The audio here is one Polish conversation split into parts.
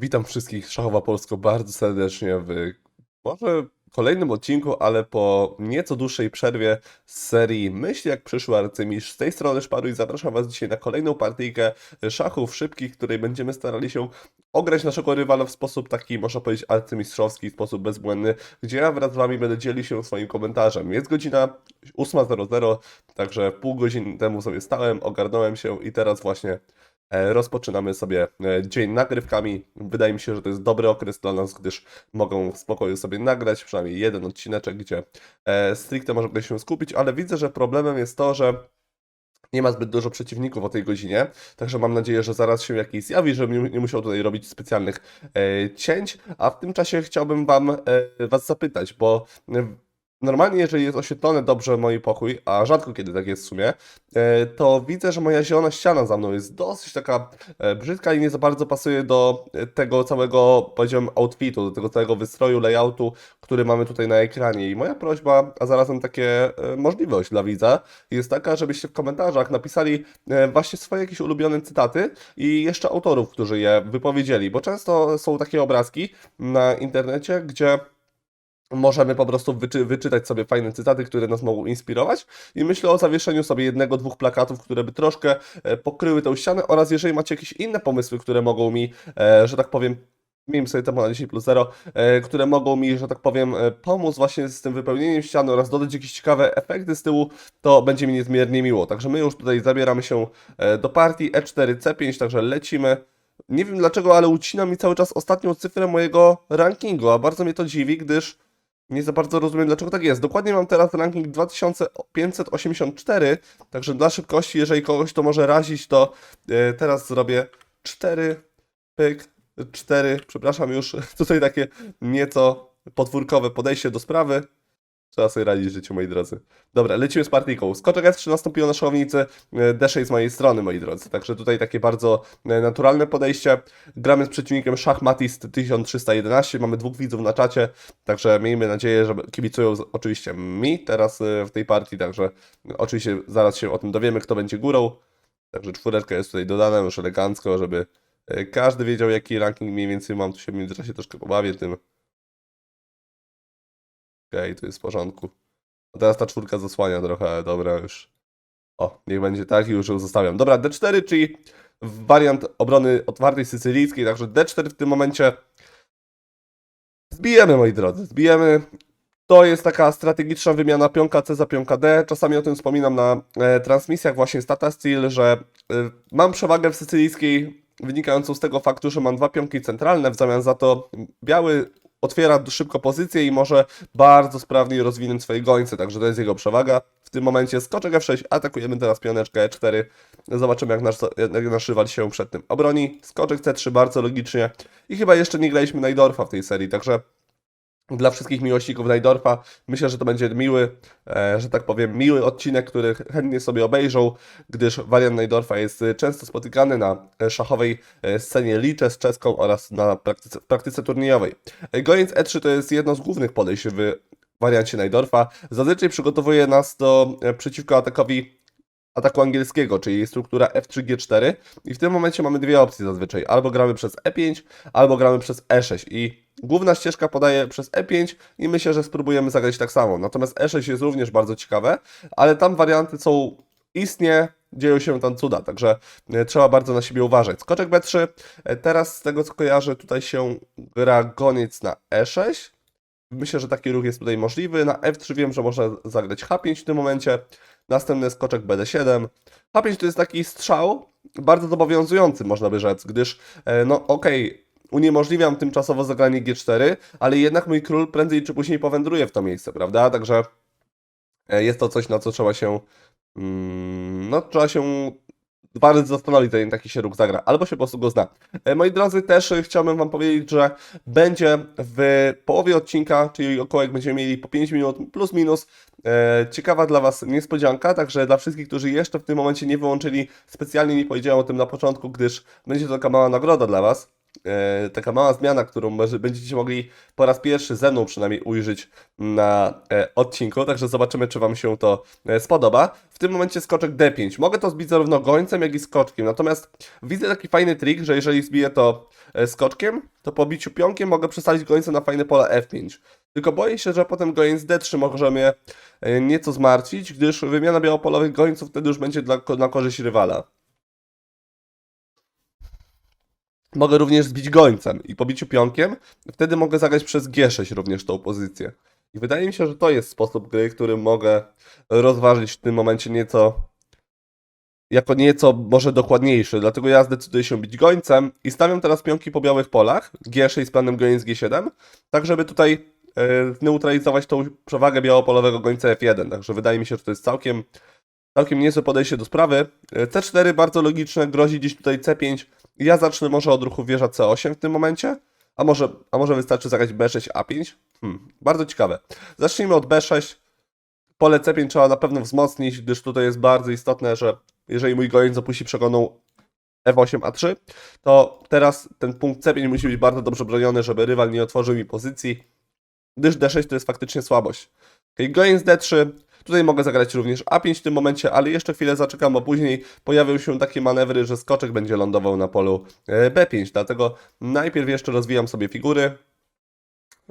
Witam wszystkich Szachowa Polsko bardzo serdecznie w może kolejnym odcinku, ale po nieco dłuższej przerwie z serii Myśl jak przyszły arcymistrz. Z tej strony Szparu i zapraszam Was dzisiaj na kolejną partyjkę szachów szybkich, której będziemy starali się ograć naszego rywala w sposób taki, można powiedzieć, arcymistrzowski, w sposób bezbłędny, gdzie ja wraz z Wami będę dzielił się swoim komentarzem. Jest godzina 8.00, także pół godziny temu sobie stałem, ogarnąłem się i teraz właśnie Rozpoczynamy sobie e, dzień nagrywkami. Wydaje mi się, że to jest dobry okres dla nas, gdyż mogą w spokoju sobie nagrać przynajmniej jeden odcineczek, gdzie e, stricte możemy się skupić, ale widzę, że problemem jest to, że nie ma zbyt dużo przeciwników o tej godzinie, także mam nadzieję, że zaraz się jakiś zjawi, żebym nie, musiał tutaj robić specjalnych e, cięć, a w tym czasie chciałbym Wam e, Was zapytać, bo e, Normalnie, jeżeli jest oświetlony dobrze mój pokój, a rzadko kiedy tak jest w sumie, e, to widzę, że moja zielona ściana za mną jest dosyć taka e, brzydka i nie za bardzo pasuje do e, tego całego, powiedziałem, outfitu, do tego całego wystroju, layoutu, który mamy tutaj na ekranie. I moja prośba, a zarazem takie możliwość dla widza, jest taka, żebyście w komentarzach napisali właśnie swoje jakieś ulubione cytaty i jeszcze autorów, którzy je wypowiedzieli, bo często są takie obrazki na internecie, gdzie możemy po prostu wyczy wyczytać sobie fajne cytaty, które nas mogą inspirować i myślę o zawieszeniu sobie jednego, dwóch plakatów, które by troszkę e, pokryły tę ścianę oraz jeżeli macie jakieś inne pomysły, które mogą mi, e, że tak powiem, miejmy sobie tempo na 10 plus 0, e, które mogą mi, że tak powiem, pomóc właśnie z tym wypełnieniem ściany oraz dodać jakieś ciekawe efekty z tyłu, to będzie mi niezmiernie miło. Także my już tutaj zabieramy się do partii E4, C5, także lecimy. Nie wiem dlaczego, ale ucina mi cały czas ostatnią cyfrę mojego rankingu, a bardzo mnie to dziwi, gdyż nie za bardzo rozumiem, dlaczego tak jest. Dokładnie mam teraz ranking 2584, także dla szybkości, jeżeli kogoś to może razić, to e, teraz zrobię 4, pyk, 4, przepraszam już, tutaj takie nieco podwórkowe podejście do sprawy. Trzeba sobie radzić życiu, moi drodzy. Dobra, lecimy z partyjką. Skoczek S3 nastąpiło na szachownicy, e, D6 z mojej strony, moi drodzy. Także tutaj takie bardzo e, naturalne podejście. Gramy z przeciwnikiem Szachmatis 1311, mamy dwóch widzów na czacie, także miejmy nadzieję, że kibicują oczywiście mi teraz e, w tej partii, także oczywiście zaraz się o tym dowiemy, kto będzie górą. Także czwóreczka jest tutaj dodana już elegancko, żeby każdy wiedział, jaki ranking mniej więcej mam. Tu się w międzyczasie troszkę pobawię tym. Okej, to jest w porządku. A teraz ta czwórka zasłania trochę, dobra już. O, niech będzie tak i już ją zostawiam. Dobra, D4, czyli wariant obrony otwartej sycylijskiej, także D4 w tym momencie zbijemy, moi drodzy, zbijemy. To jest taka strategiczna wymiana pionka C za pionka D. Czasami o tym wspominam na e, transmisjach właśnie z Tata Steel, że e, mam przewagę w sycylijskiej wynikającą z tego faktu, że mam dwa pionki centralne, w zamian za to biały otwiera szybko pozycję i może bardzo sprawnie rozwinąć swoje gońce, także to jest jego przewaga. W tym momencie skoczek F6, atakujemy teraz pioneczkę E4, zobaczymy jak nasz, jak nasz rywal się przed tym obroni. Skoczek C3 bardzo logicznie i chyba jeszcze nie graliśmy Najdorfa w tej serii, także dla wszystkich miłośników Najdorfa myślę, że to będzie miły, e, że tak powiem, miły odcinek, który chętnie sobie obejrzą, gdyż wariant Najdorfa jest często spotykany na e, szachowej e, scenie licze z czeską oraz na praktyce, praktyce turniejowej. Goniec E3 to jest jedno z głównych podejść w wariancie Najdorfa. Zazwyczaj przygotowuje nas do przeciwko atakowi ataku angielskiego, czyli struktura F3G4 i w tym momencie mamy dwie opcje zazwyczaj. Albo gramy przez E5, albo gramy przez E6 i główna ścieżka podaje przez E5 i myślę, że spróbujemy zagrać tak samo. Natomiast E6 jest również bardzo ciekawe, ale tam warianty są istnie, dzieją się tam cuda, także e, trzeba bardzo na siebie uważać. Skoczek B3, e, teraz z tego co kojarzę tutaj się gra goniec na E6, Myślę, że taki ruch jest tutaj możliwy. Na F3 wiem, że można zagrać H5 w tym momencie. Następny skoczek BD7. H5 to jest taki strzał bardzo zobowiązujący, można by rzec, gdyż, e, no okej, uniemożliwiam tymczasowo zagranie G4, ale jednak mój król prędzej czy później powędruje w to miejsce, prawda? Także e, jest to coś, na co trzeba się, mm, no trzeba się razy zastanowić, zanim taki się ruch zagra, albo się po prostu go zna. E, Moi drodzy, też chciałbym Wam powiedzieć, że będzie w połowie odcinka, czyli około jak będziemy mieli po 5 minut plus minus, e, ciekawa dla Was niespodzianka, także dla wszystkich, którzy jeszcze w tym momencie nie wyłączyli, specjalnie nie powiedziałem o tym na początku, gdyż będzie to taka mała nagroda dla Was. E, taka mała zmiana, którą będziecie mogli po raz pierwszy ze mną przynajmniej ujrzeć na e, odcinku, także zobaczymy, czy Wam się to e, spodoba. W tym momencie skoczek D5. Mogę to zbić zarówno gońcem, jak i skoczkiem, natomiast widzę taki fajny trik, że jeżeli zbiję to skoczkiem, to po biciu pionkiem mogę przestawić gońca na fajne pole F5. Tylko boję się, że potem goniec D3 może mnie nieco zmartwić, gdyż wymiana białopolowych gońców wtedy już będzie dla, na korzyść rywala. Mogę również zbić gońcem i po biciu pionkiem, wtedy mogę zagrać przez G6 również tą pozycję. I wydaje mi się, że to jest sposób gry, który mogę rozważyć w tym momencie nieco jako nieco może dokładniejszy, dlatego ja zdecyduję się bić gońcem i stawiam teraz pionki po białych polach, G6 z planem goniec G7, tak żeby tutaj e, zneutralizować tą przewagę białopolowego gońca F1, także wydaje mi się, że to jest całkiem, całkiem niezłe podejście do sprawy. E, C4 bardzo logiczne, grozi gdzieś tutaj C5, ja zacznę może od ruchu wieża C8 w tym momencie, a może, a może wystarczy zagrać B6, A5? Hmm, bardzo ciekawe. Zacznijmy od B6. Pole C5 trzeba na pewno wzmocnić, gdyż tutaj jest bardzo istotne, że jeżeli mój goniec opuści przegoną F8, A3, to teraz ten punkt C5 musi być bardzo dobrze broniony, żeby rywal nie otworzył mi pozycji, gdyż D6 to jest faktycznie słabość. Okay, goniec D3, tutaj mogę zagrać również A5 w tym momencie, ale jeszcze chwilę zaczekam, bo później pojawią się takie manewry, że skoczek będzie lądował na polu e, B5, dlatego najpierw jeszcze rozwijam sobie figury,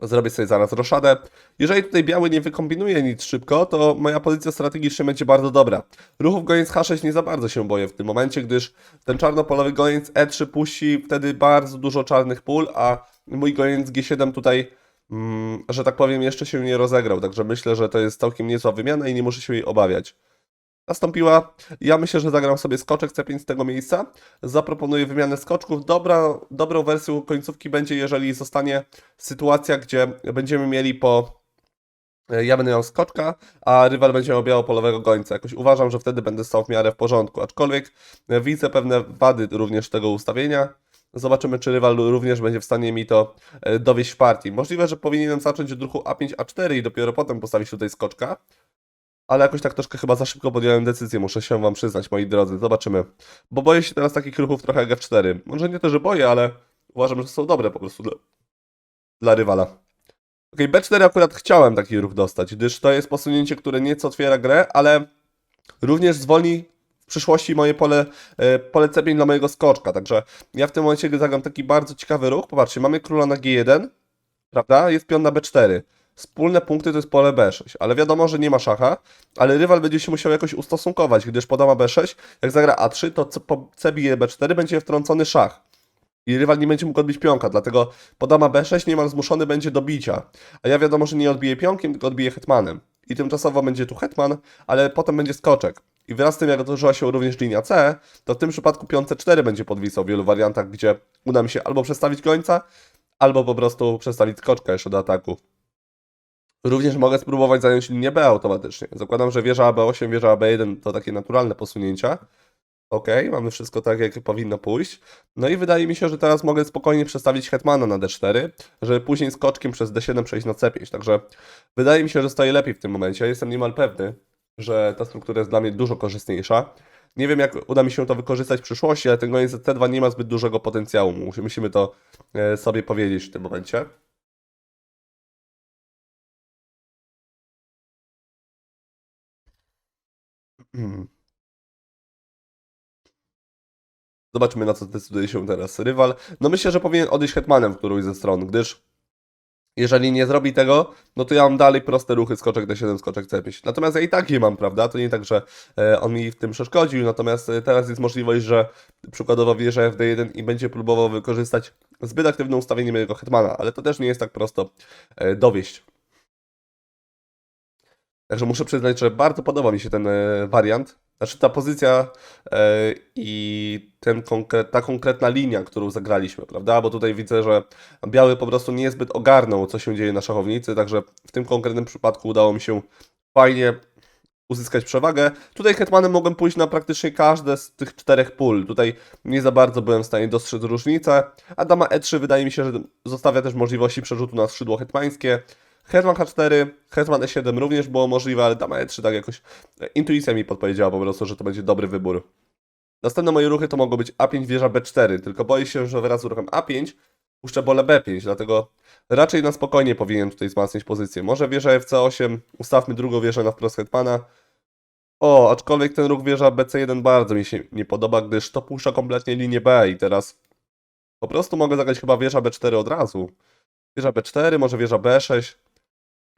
Zrobię sobie zaraz roszadę. Jeżeli tutaj biały nie wykombinuje nic szybko, to moja pozycja strategicznie będzie bardzo dobra. Ruchów goniec H6 nie za bardzo się boję w tym momencie, gdyż ten czarnopolowy goniec E3 puści wtedy bardzo dużo czarnych pól, a mój goniec G7 tutaj, że tak powiem, jeszcze się nie rozegrał. Także myślę, że to jest całkiem niezła wymiana i nie muszę się jej obawiać. Nastąpiła, ja myślę, że zagram sobie skoczek C5 z tego miejsca. Zaproponuję wymianę skoczków. Dobra, dobrą wersją końcówki będzie, jeżeli zostanie sytuacja, gdzie będziemy mieli po. Ja będę miał skoczka, a rywal będzie miał białopolowego gońca. Jakoś uważam, że wtedy będę stał w miarę w porządku. Aczkolwiek widzę pewne wady również tego ustawienia. Zobaczymy, czy rywal również będzie w stanie mi to e, dowieść w partii. Możliwe, że powinienem zacząć od ruchu A5, A4 i dopiero potem postawić tutaj skoczka ale jakoś tak troszkę chyba za szybko podjąłem decyzję, muszę się wam przyznać, moi drodzy. Zobaczymy. Bo boję się teraz takich ruchów trochę jak F4. Może nie to, że boję, ale uważam, że są dobre po prostu dla, dla rywala. Ok, B4 akurat chciałem taki ruch dostać, gdyż to jest posunięcie, które nieco otwiera grę, ale również zwolni przyszłości moje pole, e, pole C5 dla mojego skoczka. Także ja w tym momencie zagram taki bardzo ciekawy ruch. Popatrzcie, mamy króla na G1, prawda? Jest pion na B4. Wspólne punkty to jest pole B6, ale wiadomo, że nie ma szacha, ale rywal będzie się musiał jakoś ustosunkować, gdyż po dama B6, jak zagra A3, to C, po C bije B4 będzie wtrącony szach. I rywal nie będzie mógł odbić pionka, dlatego po dama B6 niemal zmuszony będzie do bicia. A ja wiadomo, że nie odbije pionkiem, tylko odbije hetmanem. I tymczasowo będzie tu hetman, ale potem będzie skoczek. I wraz z tym, jak otworzyła się również linia C, to w tym przypadku pion C4 będzie podwisał w wielu wariantach, gdzie uda mi się albo przestawić końca, albo po prostu przestawić skoczka jeszcze do ataku. Również mogę spróbować zająć linię B automatycznie. Zakładam, że wieża AB8, wieża AB1 to takie naturalne posunięcia. Ok, mamy wszystko tak, jak powinno pójść. No i wydaje mi się, że teraz mogę spokojnie przestawić hetmana na D4, żeby później skoczkiem przez D7 przejść na C5. Także wydaje mi się, że stoję lepiej w tym momencie. Jestem niemal pewny, że ta struktura jest dla mnie dużo korzystniejsza. Nie wiem, jak uda mi się to wykorzystać w przyszłości, ale ten goniec C2 nie ma zbyt dużego potencjału. Musimy to e, sobie powiedzieć w tym momencie. Zobaczmy, na co zdecyduje się teraz rywal. No myślę, że powinien odejść hetmanem w którąś ze stron, gdyż jeżeli nie zrobi tego, no to ja mam dalej proste ruchy, skoczek D7, skoczek C5. Natomiast ja i tak je mam, prawda? To nie tak, że e, on mi w tym przeszkodził, natomiast e, teraz jest możliwość, że przykładowo wieże FD1 i będzie próbował wykorzystać zbyt aktywne ustawienie mojego hetmana, ale to też nie jest tak prosto e, dowieść. Także muszę przyznać, że bardzo podoba mi się ten e, wariant. Znaczy ta pozycja e, i ten konkre ta konkretna linia, którą zagraliśmy, prawda? Bo tutaj widzę, że biały po prostu niezbyt ogarnął, co się dzieje na szachownicy, także w tym konkretnym przypadku udało mi się fajnie uzyskać przewagę. Tutaj hetmanem mogłem pójść na praktycznie każde z tych czterech pól. Tutaj nie za bardzo byłem w stanie dostrzec różnicę, a dama E3 wydaje mi się, że zostawia też możliwości przerzutu na skrzydło hetmańskie. Hetman H4, Hetman E7 również było możliwe, ale dama E3 tak jakoś intuicja mi podpowiedziała po prostu, że to będzie dobry wybór. Następne moje ruchy to mogą być A5, wieża B4, tylko boję się, że wraz z ruchem A5 puszczę pole B5, dlatego raczej na spokojnie powinienem tutaj wzmacniać pozycję. Może wieża FC8, ustawmy drugą wieżę na wprost hetmana. O, aczkolwiek ten ruch wieża BC1 bardzo mi się nie podoba, gdyż to puszcza kompletnie linię B i teraz po prostu mogę zagrać chyba wieża B4 od razu. Wieża B4, może wieża B6.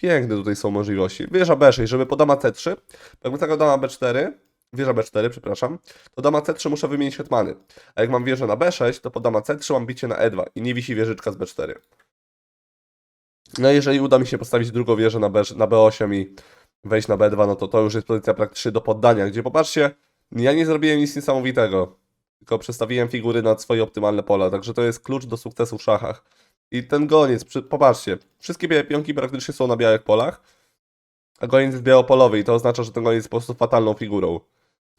Piękne tutaj są możliwości. Wieża B6, żeby po dama C3, jakbym zagrał dama B4, wieża B4, przepraszam, to dama C3 muszę wymienić hetmany. A jak mam wieżę na B6, to po dama C3 mam bicie na E2 i nie wisi wieżyczka z B4. No jeżeli uda mi się postawić drugą wieżę na, B, na B8 i wejść na B2, no to to już jest pozycja praktycznie do poddania, gdzie popatrzcie, ja nie zrobiłem nic niesamowitego, tylko przestawiłem figury na swoje optymalne pola, także to jest klucz do sukcesu w szachach. I ten goniec, popatrzcie, wszystkie białe pionki praktycznie są na białych polach, a goniec jest białopolowy i to oznacza, że ten goniec jest po prostu fatalną figurą.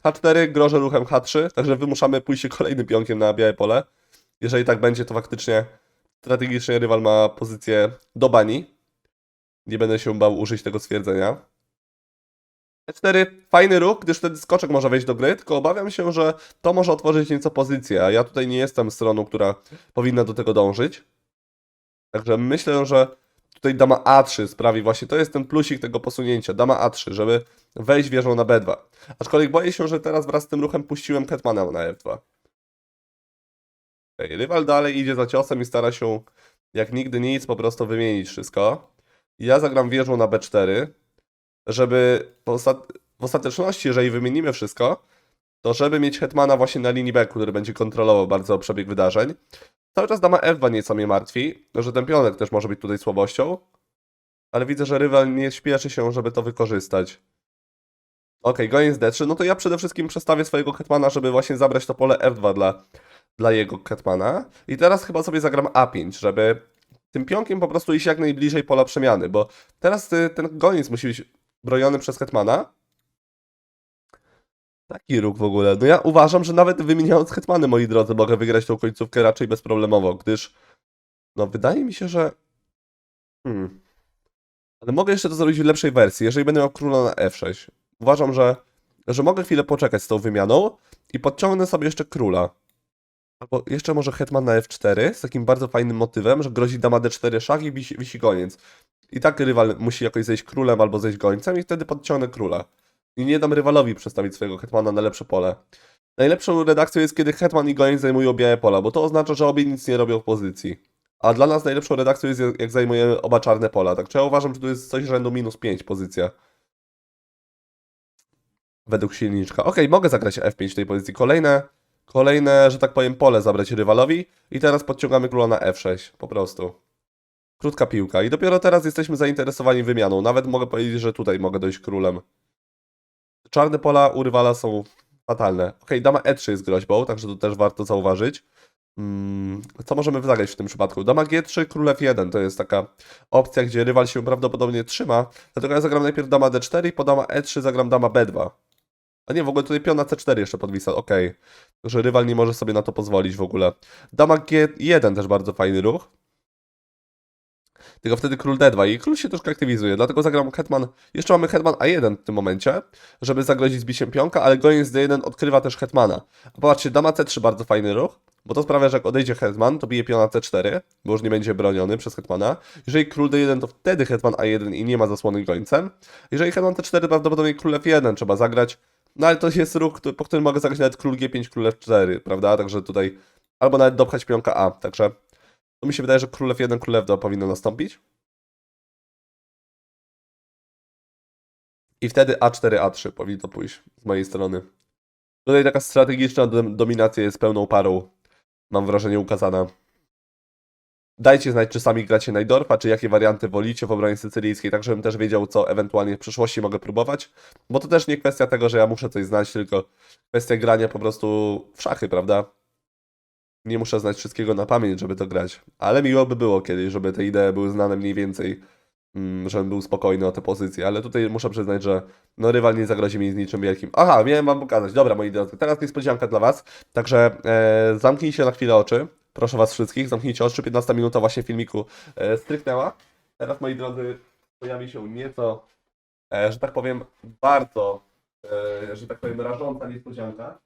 H4 grożę ruchem H3, także wymuszamy pójście kolejnym pionkiem na białe pole. Jeżeli tak będzie, to faktycznie strategicznie rywal ma pozycję do bani. Nie będę się bał użyć tego stwierdzenia. E4, fajny ruch, gdyż wtedy skoczek może wejść do gry, tylko obawiam się, że to może otworzyć nieco pozycję, a ja tutaj nie jestem stroną, która powinna do tego dążyć. Także myślę, że tutaj dama A3 sprawi właśnie, to jest ten plusik tego posunięcia, dama A3, żeby wejść wieżą na B2. Aczkolwiek boję się, że teraz wraz z tym ruchem puściłem hetmana na F2. Okej, rywal dalej idzie za ciosem i stara się jak nigdy nic po prostu wymienić wszystko. Ja zagram wieżą na B4, żeby w ostateczności, jeżeli wymienimy wszystko, to żeby mieć hetmana właśnie na linii B, który będzie kontrolował bardzo przebieg wydarzeń. Cały czas dama F2 nieco mnie martwi, że ten pionek też może być tutaj słabością, ale widzę, że rywal nie śpieszy się, żeby to wykorzystać. Okej, goniec D3, no to ja przede wszystkim przestawię swojego hetmana, żeby właśnie zabrać to pole F2 dla, dla jego hetmana. I teraz chyba sobie zagram A5, żeby tym pionkiem po prostu iść jak najbliżej pola przemiany, bo teraz y, ten goniec musi być broniony przez hetmana. Taki ruch w ogóle. No ja uważam, że nawet wymieniając hetmany, moi drodzy, mogę wygrać tą końcówkę raczej bezproblemowo, gdyż no wydaje mi się, że hmm. Ale mogę jeszcze to zrobić w lepszej wersji, jeżeli będę miał króla na F6. Uważam, że, że mogę chwilę poczekać z tą wymianą i podciągnę sobie jeszcze króla. Albo jeszcze może hetman na F4 z takim bardzo fajnym motywem, że grozi dama D4 szach i wisi, wisi goniec. I tak rywal musi jakoś zejść królem albo zejść gońcem i wtedy podciągnę króla. I nie dam rywalowi przestawić swojego hetmana na lepsze pole. Najlepszą redakcją jest, kiedy hetman i goniec zajmują białe pola, bo to oznacza, że obie nic nie robią w pozycji. A dla nas najlepszą redakcją jest, jak zajmujemy oba czarne pola. Tak, czy ja uważam, że tu jest coś rzędu minus 5 pozycja. Według silniczka. Ok, mogę zagrać F5 w tej pozycji. Kolejne, kolejne, że tak powiem, pole zabrać rywalowi. I teraz podciągamy króla na F6. Po prostu. Krótka piłka. I dopiero teraz jesteśmy zainteresowani wymianą. Nawet mogę powiedzieć, że tutaj mogę dojść królem. Czarne pola u rywala są fatalne. Ok, dama E3 jest groźbą, także to też warto zauważyć. Mm, co możemy zagrać w tym przypadku? Dama G3, król F1 to jest taka opcja, gdzie rywal się prawdopodobnie trzyma. Dlatego ja zagram najpierw dama D4 i po dama E3 zagram dama B2. A nie, w ogóle tutaj piona C4 jeszcze podwisa, ok. Że rywal nie może sobie na to pozwolić w ogóle. Dama G1 też bardzo fajny ruch. Tylko wtedy król D2 i król się troszkę aktywizuje, dlatego zagram hetman. Jeszcze mamy hetman A1 w tym momencie, żeby zagrozić zbiciem pionka, ale goniec D1 odkrywa też hetmana. A popatrzcie, dama C3 bardzo fajny ruch, bo to sprawia, że jak odejdzie hetman, to bije piona C4, bo już nie będzie broniony przez hetmana. Jeżeli król D1, to wtedy hetman A1 i nie ma zasłony gońcem. Jeżeli hetman T4, prawdopodobnie król F1 trzeba zagrać. No ale to jest ruch, po którym mogę zagrać nawet król G5, król F4, prawda? Także tutaj albo nawet dopchać pionka A, także to mi się wydaje, że król F1, król F2 powinno nastąpić. I wtedy A4, A3 powinno pójść z mojej strony. Tutaj taka strategiczna dom- dominacja jest pełną parą, mam wrażenie, ukazana. Dajcie znać, czy sami gracie Najdorfa, czy jakie warianty wolicie w obronie sycylijskiej, tak żebym też wiedział, co ewentualnie w przyszłości mogę próbować. Bo to też nie kwestia tego, że ja muszę coś znać, tylko kwestia grania po prostu w szachy, prawda? Nie muszę znać wszystkiego na pamięć, żeby to grać. Ale miło by było kiedyś, żeby te idee były znane mniej więcej, mm, żebym był spokojny o te pozycje. Ale tutaj muszę przyznać, że no rywal nie zagrozi mi z niczym wielkim. Aha, miałem wam pokazać. Dobra, moi drodzy, teraz niespodzianka dla was. Także e, zamknijcie na chwilę oczy. Proszę was wszystkich, zamknijcie oczy. 15 minuta właśnie filmiku e, stryknęła. Teraz, moi drodzy, pojawi się nieco, e, że tak powiem, bardzo, e, że tak powiem, rażąca niespodzianka.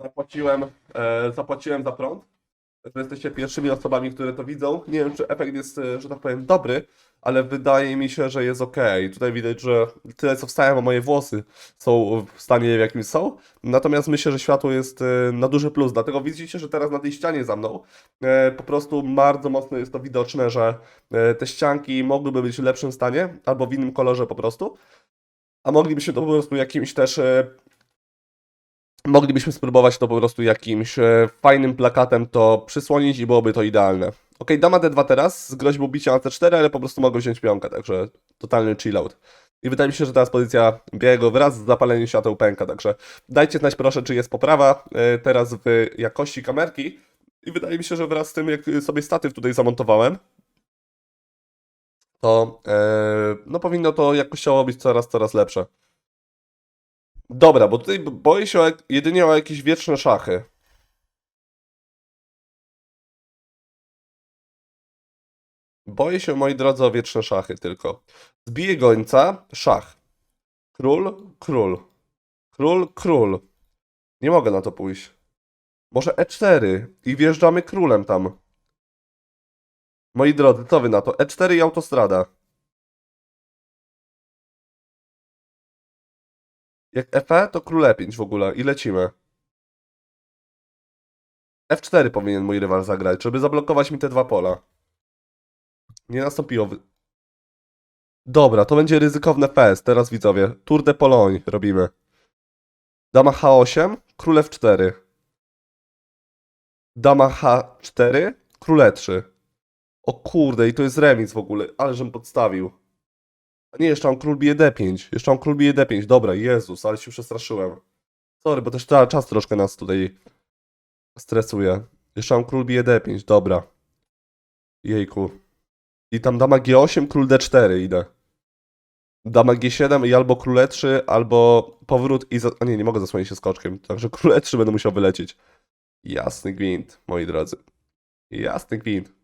Zapłaciłem, e, zapłaciłem za prąd. Jesteście pierwszymi osobami, które to widzą. Nie wiem, czy efekt jest, e, że tak powiem, dobry, ale wydaje mi się, że jest ok. Tutaj widać, że tyle co wstałem, a moje włosy są w stanie, w jakim są. Natomiast myślę, że światło jest e, na duży plus. Dlatego widzicie, że teraz na tej ścianie za mną e, po prostu bardzo mocno jest to widoczne, że te ścianki mogłyby być w lepszym stanie albo w innym kolorze po prostu. A moglibyśmy to po prostu jakimś też moglibyśmy spróbować to po prostu jakimś e, fajnym plakatem to przysłonić i byłoby to idealne. Ok, dama D2 teraz z groźbą bicia na C4, ale po prostu mogę wziąć pionkę, także totalny chillout. I wydaje mi się, że teraz pozycja białego wraz z zapaleniem świateł pęka, także dajcie znać proszę, czy jest poprawa e, teraz w jakości kamerki. I wydaje mi się, że wraz z tym, jak sobie statyw tutaj zamontowałem, to e, no powinno to jakościowo być coraz, coraz lepsze. Dobra, bo tutaj boję się o, jedynie o jakieś wieczne szachy. Boję się, moi drodzy, o wieczne szachy tylko. Zbiję gońca, szach. Król, król. Król, król. Nie mogę na to pójść. Może E4 i wjeżdżamy królem tam. Moi drodzy, co wy na to? E4 i autostrada. Jak FE, to król E5 w ogóle i lecimy. F4 powinien mój rywal zagrać, żeby zablokować mi te dwa pola. Nie nastąpiło. wy- Dobra, to będzie ryzykowne fest. Teraz widzowie. Tour de Pologne robimy. Dama H8, król F4. Dama H4, król E3. O kurde, i to jest remis w ogóle, ale żem podstawił. Nie, jeszcze mam król bije D5. Jeszcze mam król bije D5. Dobra, Jezus, ale się przestraszyłem. Sorry, bo też ta czas troszkę nas tutaj stresuje. Jeszcze mam król bije D5, dobra. Jejku. I tam dama G8, król D4 idę. Dama G7 i albo król E3, albo powrót i... Za... A nie, nie mogę zasłonić się skoczkiem, także król E3 będę musiał wylecieć. Jasny gwint, moi drodzy. Jasny gwint.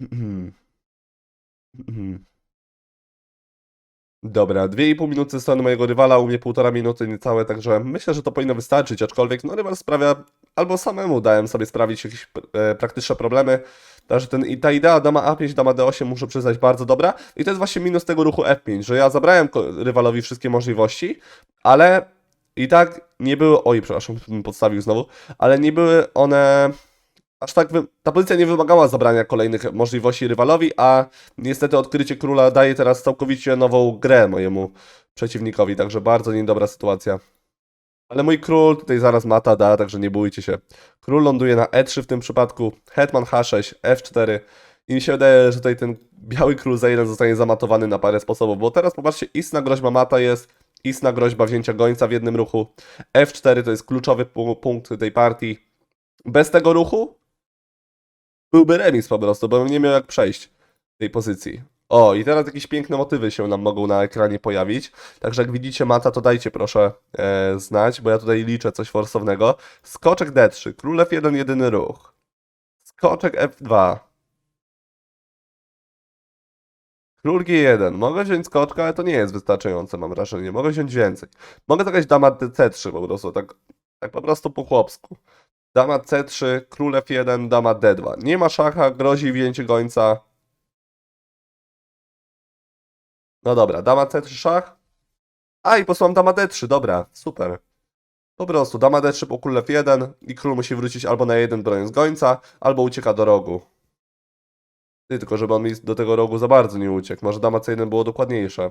Mhm. Dobra, 2,5 minuty ze strony mojego rywala, u mnie półtora minuty niecałe, także myślę, że to powinno wystarczyć, aczkolwiek no rywal sprawia, albo samemu dałem sobie sprawić jakieś e, praktyczne problemy, także ten, ta idea dama A5, dama D8 muszę przyznać bardzo dobra i to jest właśnie minus tego ruchu F5, że ja zabrałem rywalowi wszystkie możliwości, ale i tak nie były, oj przepraszam, podstawił znowu, ale nie były one aż tak, ta pozycja nie wymagała zabrania kolejnych możliwości rywalowi, a niestety odkrycie króla daje teraz całkowicie nową grę mojemu przeciwnikowi, także bardzo niedobra sytuacja. Ale mój król tutaj zaraz mata da, także nie bójcie się. Król ląduje na E3 w tym przypadku, hetman H6, F4 i mi się wydaje, że tutaj ten biały król za jeden zostanie zamatowany na parę sposobów, bo teraz popatrzcie, istna groźba mata jest, istna groźba wzięcia gońca w jednym ruchu, F4 to jest kluczowy pu- punkt tej partii. Bez tego ruchu byłby remis po prostu, bo bym nie miał jak przejść tej pozycji. O, i teraz jakieś piękne motywy się nam mogą na ekranie pojawić. Także jak widzicie mata, to dajcie proszę e, znać, bo ja tutaj liczę coś forsownego. Skoczek D3, król F1, jedyny ruch. Skoczek F2. Król G1. Mogę wziąć skoczka, ale to nie jest wystarczające, mam wrażenie. Mogę wziąć więcej. Mogę zagrać dama C3 po prostu, tak, tak po prostu po chłopsku. Dama C3, król F1, dama D2. Nie ma szacha, grozi wzięcie gońca. No dobra, dama C3 szach. A i posłam dama D3, dobra, super. Po prostu dama D3 po król F1 i król musi wrócić albo na jeden broniąc gońca, albo ucieka do rogu. Ty, tylko żeby on mi do tego rogu za bardzo nie uciekł. Może dama C1 było dokładniejsze.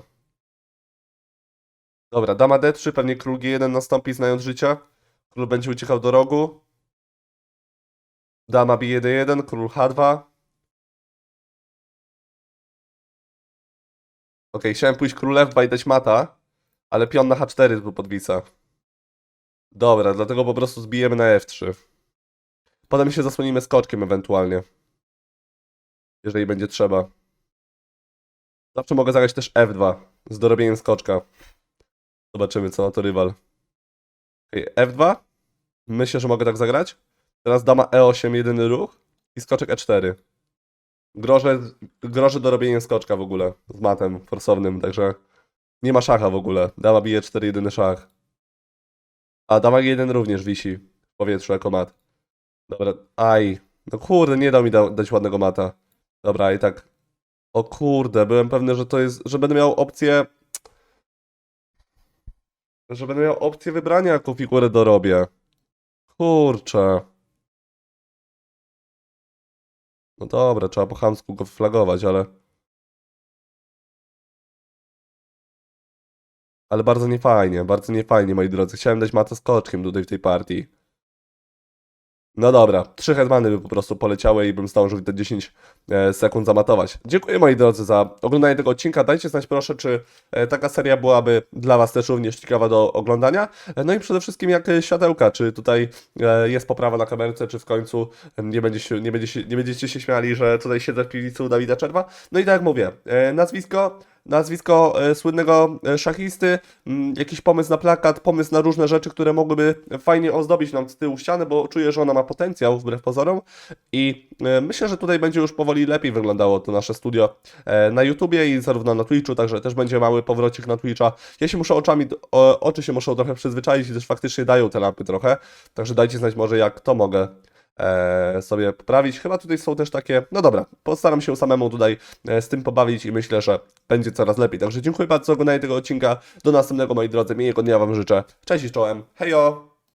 Dobra, dama D3, pewnie król G1 nastąpi znając życie. Król będzie uciekał do rogu. Dama bije D1, król H2. Okej, chciałem pójść król F2 i dać mata, ale pion na H4 tu podwisa. Dobra, dlatego po prostu zbijemy na F3. Potem się zasłonimy skoczkiem ewentualnie. Jeżeli będzie trzeba. Zawsze mogę zagrać też F2 z dorobieniem skoczka. Zobaczymy, co na to rywal. Okej, F2. Myślę, że mogę tak zagrać. Teraz dama E8, jedyny ruch i skoczek E4. Grożę, grożę dorobieniem skoczka w ogóle z matem forsownym, także Nie ma szacha w ogóle. Dama bije 4 jedyny szach. A dama G1 również wisi w powietrzu jako mat. Dobra, aj. No kurde, nie dał mi da dać ładnego mata. Dobra, i tak. O kurde, byłem pewny, że to jest, że będę miał opcję. Że będę miał opcję wybrania, jaką figurę dorobię. Kurczę. No dobra, trzeba po chamsku go flagować, ale. Ale bardzo niefajnie, bardzo niefajnie, moi drodzy. Chciałem dać matę z koczkiem tutaj w tej partii. No dobra, trzy hetmany by po prostu poleciały i bym zdążył te 10 e, sekund zamatować. Dziękuję moi drodzy za oglądanie tego odcinka. Dajcie znać proszę, czy e, taka seria byłaby dla Was też również ciekawa do oglądania. E, No i przede wszystkim jak światełka, czy tutaj jest poprawa na kamerce, czy w końcu nie, będzie się, nie, będzie się, nie będziecie się śmiali, że tutaj siedzę w piwnicy u Dawida Czerwa. No i tak jak mówię, nazwisko, nazwisko e, słynnego e, szachisty, mm, jakiś pomysł na plakat, pomysł na różne rzeczy, które mogłyby fajnie ozdobić nam z tyłu ściany, bo czuję, że ona ma potencjał wbrew pozorom i e, myślę, że tutaj będzie już powoli lepiej wyglądało to nasze studio na YouTubie i zarówno na Twitchu, także też będzie mały powrocik na Twitcha. Ja się muszę oczami, oczy się muszą trochę przyzwyczaić i też faktycznie dają te lampy trochę, także dajcie znać może jak to mogę sobie poprawić. Chyba tutaj są też takie, no dobra, postaram się samemu tutaj e, z tym pobawić i myślę, że będzie coraz lepiej. Także dziękuję bardzo za oglądanie tego odcinka. Do następnego moi drodzy, miłego dnia Wam życzę. Cześć i czołem. Hejo!